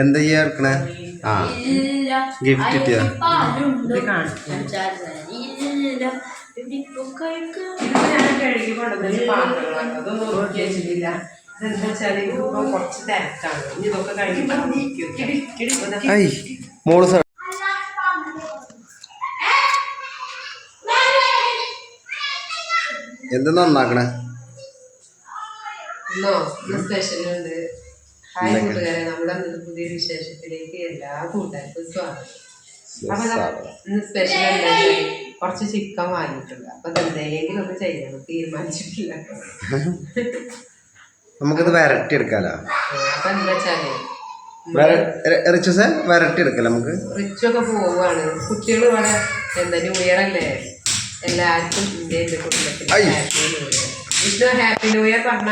എന്താ ചെയ്യാ എടുക്കണേ ആ ഗിഫ്റ്റ് കിട്ടിയാ? മോൾ സാർ എന്ത് നന്നാക്കണേ? സ്പെഷ്യൽ ഉണ്ട്. ഹായ്? കൂട്ടുകാരെ നമ്മുടെ പുതിയ വിശേഷത്തിലേക്ക് എല്ലാ കൂട്ടുകാർക്കും സ്വാഗതം. അപ്പൊ ഇന്ന് സ്പെഷ്യൽ എന്താ കുറച്ച് ചിക്കൻ വാങ്ങിയിട്ടുണ്ട്. അപ്പൊ എന്തെങ്കിലും ഒക്കെ ചെയ്യണം തീരുമാനിച്ചിട്ടില്ല. നമുക്കിത് വരട്ടി എടുക്കാലോ അപ്പൊ എന്താ വെച്ചാൽ റിച്ചസേ വരട്ടി എടുക്കാം നമുക്ക്? റിച്ചൊക്കെ പോവാണ്. കുട്ടികൾ ഇവിടെ എന്താ ന്യൂ ഇയർ അല്ലേ? എല്ലാവർക്കും ഇന്ത്യയിലെ കുടുംബത്തിൽ. Happy new year Vishnu happy new year പറഞ്ഞ.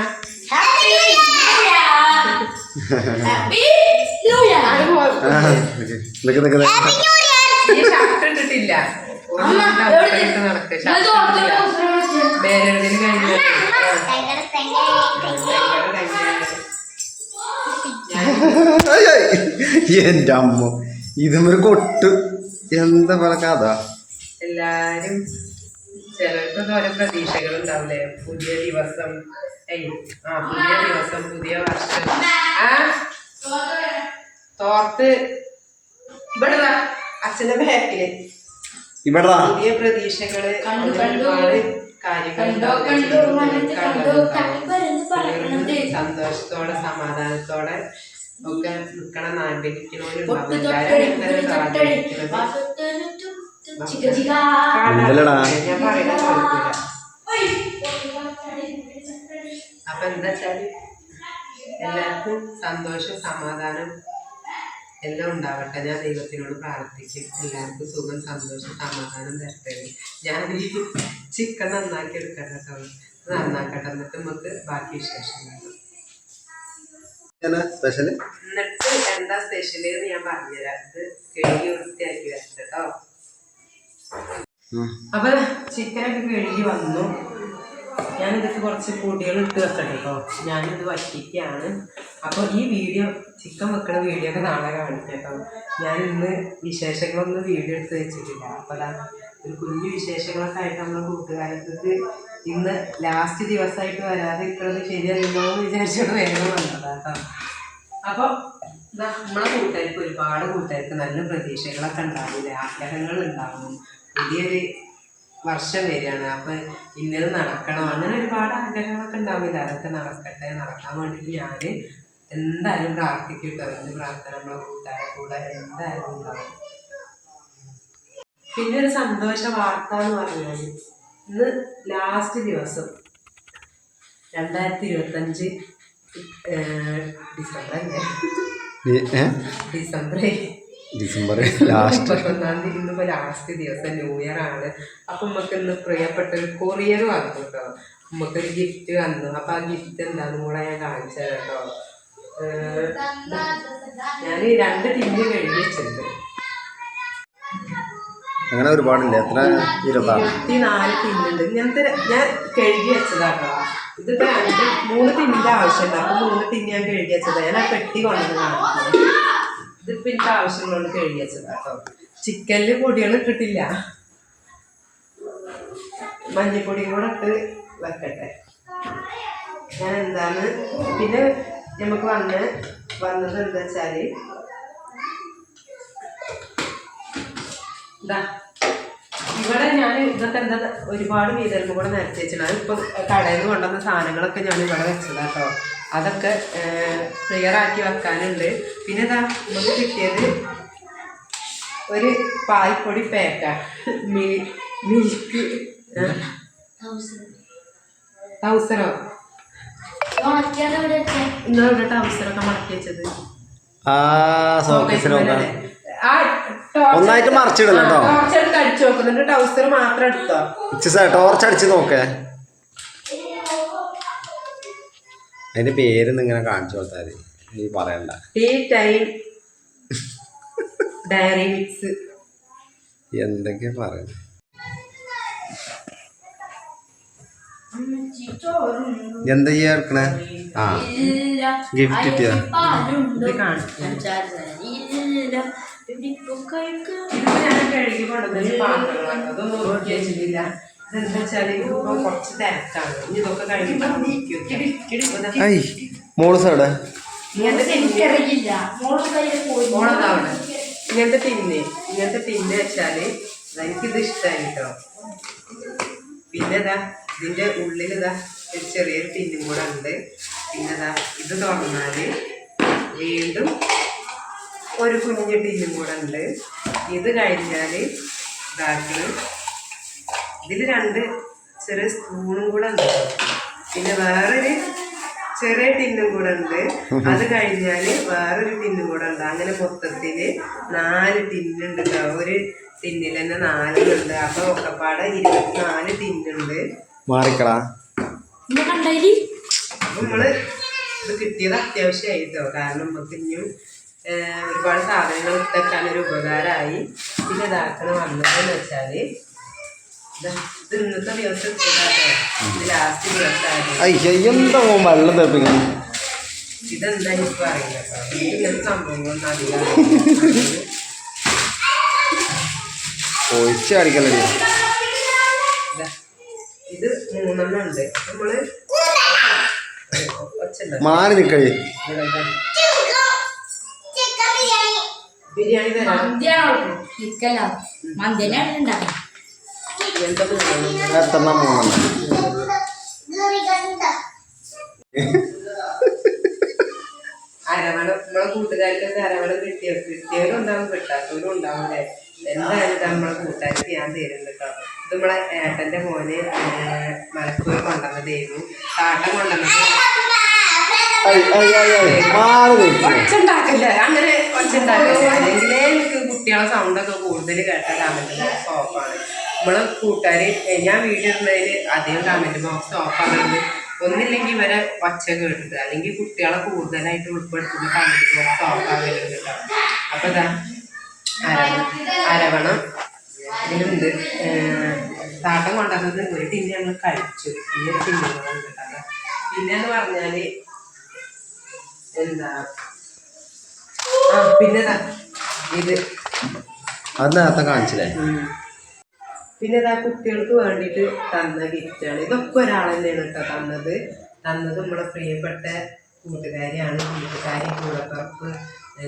ഇട്ടിട്ടില്ല. ഒരു. എന്റെ അമ്മ. ഇതുമൊരു കൊട്ട്. എന്താ പറ കഥ? എല്ലാരും ചിലർക്കൊക്കെ ഓരോ പ്രതീക്ഷകൾ ഉണ്ടാവില്ലേ പുതിയ ദിവസം ഏയ് ആ പുതിയ ദിവസം പുതിയ വർഷം. ആ? തോർത്ത്. ഇവിടെ അച്ഛന്റെ ബാക്കിൽ. ഇവിടെ പുതിയ പ്രതീക്ഷകൾ. ഒരുപാട് കാര്യങ്ങൾ. സന്തോഷത്തോടെ സമാധാനത്തോടെ ഒക്കെ നിക്കണ നാട്ടിലിരിക്കണോരുണ്ടാവും കേൾക്കൂല അപ്പൊ എന്താ വെച്ചാൽ എല്ലാവർക്കും സന്തോഷം സമാധാനം എല്ലാം ഉണ്ടാവട്ടെ. ഞാൻ ദൈവത്തിനോട് പ്രാർത്ഥിച്ച് എല്ലാവർക്കും സുഖം സന്തോഷം സമാധാനം തരട്ടെ. ഞാൻ ഈ ചിക്കൻ നന്നാക്കി എടുക്കട്ടെ കേട്ടോ. നന്നാക്കട്ടെ. എന്നിട്ട് നമുക്ക് ബാക്കി വിശേഷം സ്പെഷ്യൽ എന്നിട്ട് എന്താ സ്പെഷ്യൽ എന്ന് ഞാൻ പറഞ്ഞുതരാം. ഇത് കഴുകി വൃത്തിയാക്കി വരട്ടെ കേട്ടോ. അപ്പൊ ചിക്കനൊക്കെ കഴുകി വന്നു. ഞാൻ ഇതൊക്കെ കുറച്ച് പൊടികൾ ഇട്ട് വെക്കട്ടെ കേട്ടോ ഞാനിത് വറ്റിക്കാണ്. അപ്പോൾ ഈ വീഡിയോ ചിക്കൻ വെക്കണ വീഡിയോ ഒക്കെ നാളെ കാണിക്കാം കേട്ടോ ഞാൻ ഇന്ന് വിശേഷങ്ങളൊന്നും വീഡിയോ എടുത്ത് വെച്ചിട്ടില്ല. അപ്പോൾ അതാ ഒരു കുഞ്ഞു വിശേഷങ്ങളൊക്കെ ആയിട്ട് നമ്മൾ കൂട്ടുകാരത്തേക്ക് ഇന്ന് ലാസ്റ്റ് ദിവസമായിട്ട് വരാതെ ഇത്രയും ശരിയല്ലോ എന്ന് വിചാരിച്ചിട്ട് വേഗം വന്നതാ കേട്ടോ അപ്പോൾ നമ്മളെ കൂട്ടുകാർക്ക് ഒരുപാട് കൂട്ടുകാർക്ക് നല്ല പ്രതീക്ഷകളൊക്കെ ഉണ്ടാവില്ലേ ആഗ്രഹങ്ങൾ ഉണ്ടാവും. പുതിയൊരു വർഷം വരികയാണ്. അപ്പം ഇന്നത് നടക്കണം. അങ്ങനെ ഒരുപാട് ആഗ്രഹങ്ങളൊക്കെ ഉണ്ടാവില്ല അതൊക്കെ നടക്കട്ടെ നടക്കാൻ വേണ്ടിയിട്ട് ഞാൻ എന്തായാലും പ്രാർത്ഥിക്കും കേട്ടോ എന്റെ പ്രാർത്ഥന നമ്മളെ കൂട്ടുകാരെ കൂടെ എന്തായാലും ഉണ്ടാവും. പിന്നെ ഒരു സന്തോഷ വാർത്ത എന്ന് പറഞ്ഞാൽ ഇന്ന് ലാസ്റ്റ് ദിവസം രണ്ടായിരത്തി ഇരുപത്തഞ്ച് ഡിസംബർ ഡിസംബർ ഡിസംബർ ലാസ്റ്റ്. ഒന്നാം തീയതി ഇന്നിപ്പോ ലാസ്റ്റ് ദിവസം ന്യൂ ഇയർ ആണ്. അപ്പൊ നമുക്ക് ഇന്ന് പ്രിയപ്പെട്ട ഒരു കൊറിയർ വന്നു കേട്ടോ നമുക്ക് ഒരു ഗിഫ്റ്റ് വന്നു അപ്പൊ ആ ഗിഫ്റ്റ് എന്താണെന്ന് കൂടെ ഞാൻ കാണിച്ചത് കേട്ടോ ഞാൻ രണ്ട് ടിന്ന് കഴുകി വെച്ചിട്ടുണ്ട്. അങ്ങനെ ഒരുപാടില്ല എത്ര? ഇരുപത്താറ് ഇരുപത്തിനാല് ടിന്നുണ്ട് ഇങ്ങനത്തെ ഞാൻ കഴുകി വെച്ചതാട്ടോ. ഇതിപ്പോ രണ്ട് മൂന്ന് ടിന്നിന്റെ ആവശ്യമുണ്ട്. അപ്പൊ മൂന്ന് ടിന്ന് ഞാൻ കഴുകി വെച്ചതാ. ഞാൻ ആ പെട്ടി കൊണ്ടുവന്ന് കാണിക്കുന്നത് ഇതിപ്പോ എനിക്ക് ആവശ്യമുള്ളത് കഴുകി വെച്ചതാട്ടോ ചിക്കനിൽ പൊടികൾ ഇട്ടിട്ടില്ല. മഞ്ഞപ്പൊടിയും കൂടെ ഇട്ട് വെക്കട്ടെ. ഞാൻ എന്താണ് പിന്നെ നമുക്ക് വന്ന് വന്നത് എന്താ വെച്ചാൽ ഇതാ. ഇവിടെ ഞാൻ ഇതൊക്കെ എന്താ ഒരുപാട് വീതൽമ കൂടെ നിരത്തി വെച്ചിട്ടുണ്ട്. അതിപ്പോൾ കടയിൽ നിന്ന് കൊണ്ടുവന്ന സാധനങ്ങളൊക്കെ ഞാൻ ഇവിടെ വെച്ചതാണ് കേട്ടോ അതൊക്കെ ക്ലിയർ ആക്കി വെക്കാനുണ്ട്. പിന്നെ ഇതാ നമുക്ക് കിട്ടിയത് ഒരു പാൽപ്പൊടി പേക്ക മിൽക്ക് ടൗസറോ ഉണക്കിയത് ഇവിടെ ടൗസറൊക്കെ മടക്കി വെച്ചത്. ആ ടോർച്ച് ഒന്നായിട്ട് മറിച്ചിടണം കേട്ടോ ടോർച്ച് അടിച്ചു നോക്കുന്നുണ്ട് ടൗസർ മാത്രം എടുത്തോ. ടോർച്ച് അടിച്ച് നോക്കേ. അതിന്റെ പേര് ഇങ്ങനെ കാണിച്ചു കൊടുത്താൽ നീ പറയണ്ട. Tea time dairy mix. എന്തൊക്കെയാ പറയുന്നത് എന്താ ചെയ്യാ എടുക്കണേ ആ. ഗിഫ്റ്റ് കിട്ടിയോ? മോൾ സൈഡ് ഇങ്ങനത്തെ ടിന്ന് ഇങ്ങനത്തെ ടിന്ന് വെച്ചാൽ എനിക്കിത് ഇഷ്ടമായി കേട്ടോ പിന്നെ ഇതാ ഇതിന്റെ ഉള്ളിൽ ഇതാ ഒരു ചെറിയൊരു ടിന്നും കൂടെ ഉണ്ട്. പിന്നെ ഇതാ ഇത് തുറന്നാൽ വീണ്ടും ഒരു കുഞ്ഞു ടീയും കൂടെ ഉണ്ട്. ഇത് കഴിഞ്ഞാൽ ഇതാക്കി. ഇതിൽ രണ്ട് ചെറിയ സ്പൂണും കൂടെ ഉണ്ട്. പിന്നെ വേറൊരു ചെറിയ ടിന്നും കൂടെ ഉണ്ട്. അത് കഴിഞ്ഞാൽ വേറൊരു ടിന്നും കൂടെ ഉണ്ട്. അങ്ങനെ മൊത്തത്തിൽ നാല് ടിന്നുണ്ട് ഒരു ടിന്നിൽ തന്നെ നാലുണ്ട് അപ്പൊ ഒക്കെപ്പാടെ ഇരുപത്തിനാല് ടിന്നുണ്ട്. മാറിക്കളാ നമ്മൾ ഇത് കിട്ടിയത് അത്യാവശ്യമായിട്ടോ കാരണം നമുക്ക് ഇനിയും ഒരുപാട് സാധനങ്ങൾ ഒരു ഉപകാരമായി. പിന്നെ ഇതാക്കണ വന്നതെന്ന് വെച്ചാൽ ദാ ഇത് ഇന്നത്തെ ദിവസം ഇട്ടതാട്ടോ. ഇത് ലാസ്റ്റ് ദിവസമായിരുന്നു ഐ എന്താ മോൻ വെള്ളം തെറിപ്പിക്കണം ഇതെന്താ എനിക്ക് അറിയില്ല ഇങ്ങനത്തെ സംഭവങ്ങളൊന്നും ഒഴിച്ച് ഇത് മൂന്നെണ്ണം ഉണ്ട്. നമ്മൾ മാറി നിക്കളി ബിരിയാണി തരാം. മന്തിയാണോ? ചിക്കല മന്തിനാണ് ഉണ്ടാക്കുന്നത് ഇങ്ങനത്തെ മൂന്നെണ്ണം എത്രണ്ണം മൂന്നെണ്ണം. അരവണ നമ്മളെ കൂട്ടുകാർക്കൊക്കെ അരവണ കിട്ടിയ? കിട്ടിയവരും ഉണ്ടാവും കിട്ടാത്തവരും ഉണ്ടാവില്ലേ എന്തായാലും നമ്മളെ കൂട്ടുകാർക്ക് ഞാൻ തരുന്നുണ്ട് കേട്ടോ. ഇത് നമ്മളെ ഏട്ടന്റെ മോന് മലപ്പുറം മലപ്പൂർ കൊണ്ടുവന്നതായിരുന്നു താട്ടം കൊണ്ടുവന്നത്. ഒച്ചുണ്ടാക്കില്ല അങ്ങനെ ഒച്ചുണ്ടാക്കില്ല അല്ലെങ്കിലേ എനിക്ക് കുട്ടികളെ സൗണ്ടൊക്കെ കൂടുതൽ കേട്ട കമന്റ് ബോക്സ് ഓഫാണ് നമ്മളെ കൂട്ടുകാർ ഞാൻ വീട്ടിൽ ഇടുന്നതിൽ അധികം കമന്റ് ബോക്സ് ഓഫാകുന്നത് ഒന്നില്ലെങ്കിൽ ഇവരെ ഒച്ച കേട്ടിട്ട് അല്ലെങ്കിൽ കുട്ടികളെ കൂടുതലായിട്ട് ഉൾപ്പെടുത്തുന്ന കമന്റ് ബോക്സ് ഓഫാകലുണ്ട് കേട്ടോ. അപ്പൊ ഇതാ അരവണം. ഇതിനുണ്ട് താട്ടം കൊണ്ടുവന്നത് ഒരു ടിന്ന് ഞങ്ങൾ കഴിച്ചു. ഈ ഒരു ടിന്നുകളുണ്ട് കേട്ടോ പിന്നെന്ന് പറഞ്ഞാൽ എന്താ പിന്നെ ഇത്. അത് നേരത്തെ കാണിച്ചില്ലേ. പിന്നെ ഇതാ കുട്ടികൾക്ക് വേണ്ടിയിട്ട് തന്ന ഗിഫ്റ്റാണ് ഇതൊക്കെ ഒരാൾ തന്നെയാണ് കേട്ടോ തന്നത്. തന്നത് നമ്മളെ പ്രിയപ്പെട്ട കൂട്ടുകാരിയാണ്. കൂട്ടുകാരി കൂടപ്പറപ്പ്.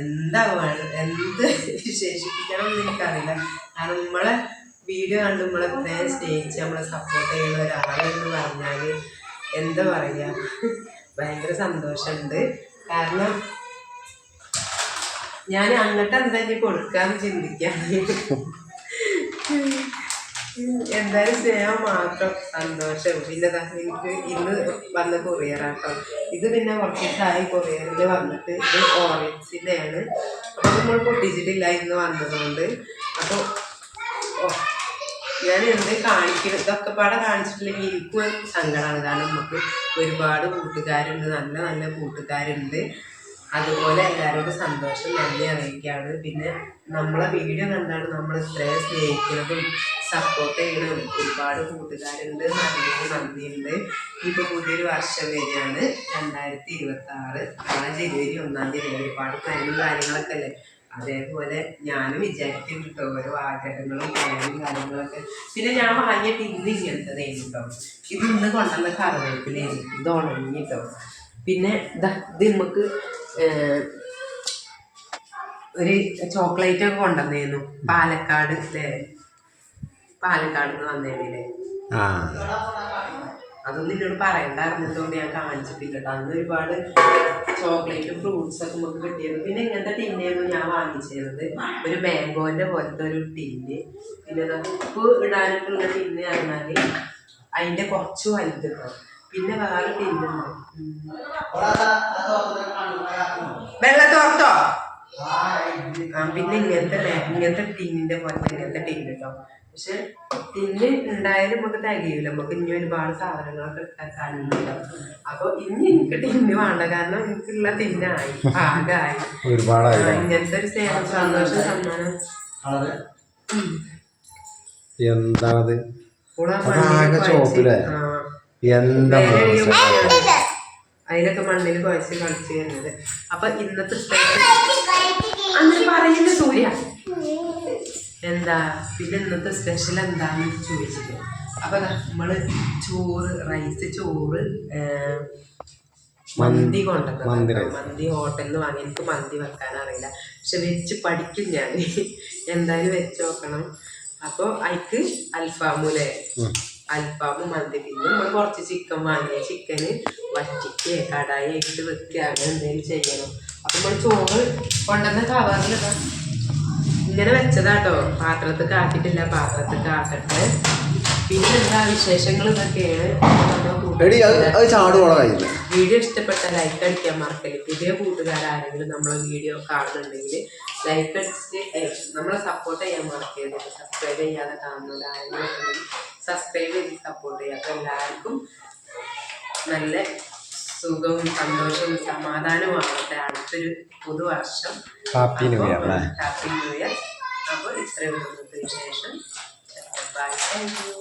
എന്താ വേണം എന്ത് വിശേഷിപ്പിക്കണം എന്ന് എനിക്കറിയില്ല. കാരണം നമ്മളെ വീഡിയോ കണ്ട് നമ്മളെ എത്രയും സ്നേഹിച്ച് നമ്മളെ സപ്പോർട്ട് ചെയ്യുന്ന ഒരാളെന്ന് പറഞ്ഞാൽ എന്താ പറയുക ഭയങ്കര സന്തോഷമുണ്ട്. കാരണം ഞാൻ അങ്ങോട്ട് എന്താ ഇനി കൊടുക്കാന്ന് ചിന്തിക്കാം. എന്തായാലും സ്നേഹം മാത്രം സന്തോഷം. പിന്നെ എനിക്ക് ഇന്ന് വന്ന കൊറിയറാട്ടോ ഇത് പിന്നെ കുറച്ചായി കൊറിയറിൽ വന്നിട്ട് ഇത് ഓറഞ്ചിന്റെയാണ് അപ്പൊ അപ്പോൾ നമ്മൾ പൊട്ടിച്ചിട്ടില്ല ഇന്ന് വന്നതുകൊണ്ട്. അപ്പോൾ ഞാൻ എന്ത് കാണിക്കണം ഇതൊക്കെ പാടെ കാണിച്ചിട്ടില്ലെങ്കിൽ എനിക്കും സങ്കടമാണ് കാരണം നമുക്ക് ഒരുപാട് കൂട്ടുകാരുണ്ട്. നല്ല നല്ല കൂട്ടുകാരുണ്ട്. അതുപോലെ എല്ലാവരോടും സന്തോഷം നന്ദി അറിയിക്കുകയാണ്. പിന്നെ നമ്മളെ വീഡിയോ കണ്ടാണ് നമ്മൾ ഇത്രയും സ്നേഹിക്കുന്നതും സപ്പോർട്ട് ചെയ്യണം ഒരുപാട് കൂട്ടുകാരുണ്ട് നന്ദി നന്ദിയുണ്ട്. ഇപ്പോൾ പുതിയൊരു വർഷം വരികയാണ് രണ്ടായിരത്തി ഇരുപത്തി ആറ് നാളെ ജനുവരി ഒന്നാം തീയതി ഒരുപാട് പ്ലാനും കാര്യങ്ങളൊക്കെ അല്ലേ? അതേപോലെ ഞാനും വിചാരിക്കും കേട്ടോ ഓരോ ആഗ്രഹങ്ങളും പ്ലാനും കാര്യങ്ങളൊക്കെ. പിന്നെ ഞാൻ വാങ്ങിയിട്ട് ഇന്ന് ഇങ്ങനത്തതായിരുന്നു കേട്ടോ ഇത് ഇന്ന് കൊണ്ടുവന്ന കറിവേപ്പിലായിരുന്നു ഇത് ഉണങ്ങി കേട്ടോ പിന്നെ ഇതാ നമുക്ക് ഒരു ചോക്ലേറ്റ് ഒക്കെ കൊണ്ടുവന്നിരുന്നു പാലക്കാട് പാലക്കാട് നിന്ന് വന്നേനെ അതൊന്നും എന്നോട് പറയണ്ടായിരുന്നതുകൊണ്ട് ഞാൻ കാണിച്ചിട്ടില്ല അന്ന് ഒരുപാട് ചോക്ലേറ്റും ഫ്രൂട്ട്സ് ഒക്കെ നമുക്ക് കിട്ടിയിരുന്നു. പിന്നെ ഇങ്ങനത്തെ ടിന്നായിരുന്നു ഞാൻ വാങ്ങിച്ചിരുന്നത്. ഒരു മാംഗോന്റെ പോലത്തെ ഒരു ടിന്ന്. പിന്നെ ഉപ്പ് ഇടാനൊക്കെ ഉള്ള ടിന്ന് പറഞ്ഞാൽ അതിന്റെ കുറച്ച് വലുത് പിന്നെ വേറെ വെള്ളം തോർത്തോ ആ പിന്നെ ഇങ്ങനത്തെ ഇങ്ങനത്തെ ടിന്നിന്റെ പോലത്തെ ഇങ്ങനത്തെ ടിന്ന് കേട്ടോ പക്ഷെ ടിന്ന് ഉണ്ടായാലും നമുക്ക് തികയില്ല നമുക്ക് ഇനി ഒരുപാട് സാധനങ്ങളൊക്കെ ഇട്ടാക്കാനുണ്ടല്ലോ അപ്പൊ ഇനി എനിക്ക് ടിന്ന് വേണ്ട. കാരണം എനിക്കുള്ള ടിന്നായി. ആകായി. ഇങ്ങനത്തെ ഒരു സേവ സന്തോഷം സമ്മാനം. എന്താണത്? ഓൾ ആ. എന്താ. അതിലൊക്കെ മണ്ണിൽ കുഴച്ച് കളിച്ചു കഴിഞ്ഞത് അപ്പൊ ഇന്നത്തെ സ്പെഷ്യൽ അങ്ങനെ പറയുന്ന സൂര്യ. എന്താ? പിന്നെ ഇന്നത്തെ സ്പെഷ്യൽ എന്താന്ന് ചോദിച്ചത് അപ്പൊ നമ്മൾ ചോറ് റൈസ് ചോറ് മന്തി കൊണ്ടുവന്നത് മന്തി മന്തി ഹോട്ടലിൽ നിന്ന് വാങ്ങി എനിക്ക് മന്തി വെക്കാൻ അറിയില്ല. പക്ഷെ വെച്ച് പഠിക്കും ഞാൻ എന്തായാലും വെച്ച് നോക്കണം. അപ്പോൾ അതിക്ക് അൽഫാമൂലേ. അൽഫാമും മന്തി പിന്നെ നമ്മൾ കുറച്ച് ചിക്കൻ വാങ്ങിയ ചിക്കന് വറ്റിക്കുക കടായി ഇട്ട് വെക്കുക. അങ്ങനെ എന്തെങ്കിലും ചെയ്യണം. അപ്പം നമ്മൾ ചോറ് കൊണ്ടുവന്ന കവറിൽ ഇങ്ങനെ വെച്ചതാട്ടോ. പാത്രത്തിൽ ആക്കിയിട്ടില്ല പാത്രത്തിൽ ആക്കട്ടെ പിന്നെ എന്താ വിശേഷങ്ങൾ ഇതൊക്കെയാണ്? വീഡിയോ ഇഷ്ടപ്പെട്ട ലൈക്ക് അടിക്കാൻ മറക്കൽ പുതിയ കൂട്ടുകാരാരെങ്കിലും നമ്മളെ വീഡിയോ കാണുന്നുണ്ടെങ്കിൽ ലൈക്ക് അടിച്ച് നമ്മളെ സപ്പോർട്ട് ചെയ്യാൻ മറക്കരുത്. സബ്സ്ക്രൈബ് ചെയ്യാതെ കാണുന്നത് ആരെങ്കിലും സബ്സ്ക്രൈബ് ചെയ്ത് സപ്പോർട്ട് ചെയ്യുക അപ്പോൾ എല്ലാവർക്കും നല്ല സുഖവും സന്തോഷവും സമാധാനവും ആവട്ടെ. അടുത്തൊരു പുതുവർഷം. Happy new year happy new year അപ്പോൾ ഇത്രയും ശേഷം വിശേഷം. Bye thank you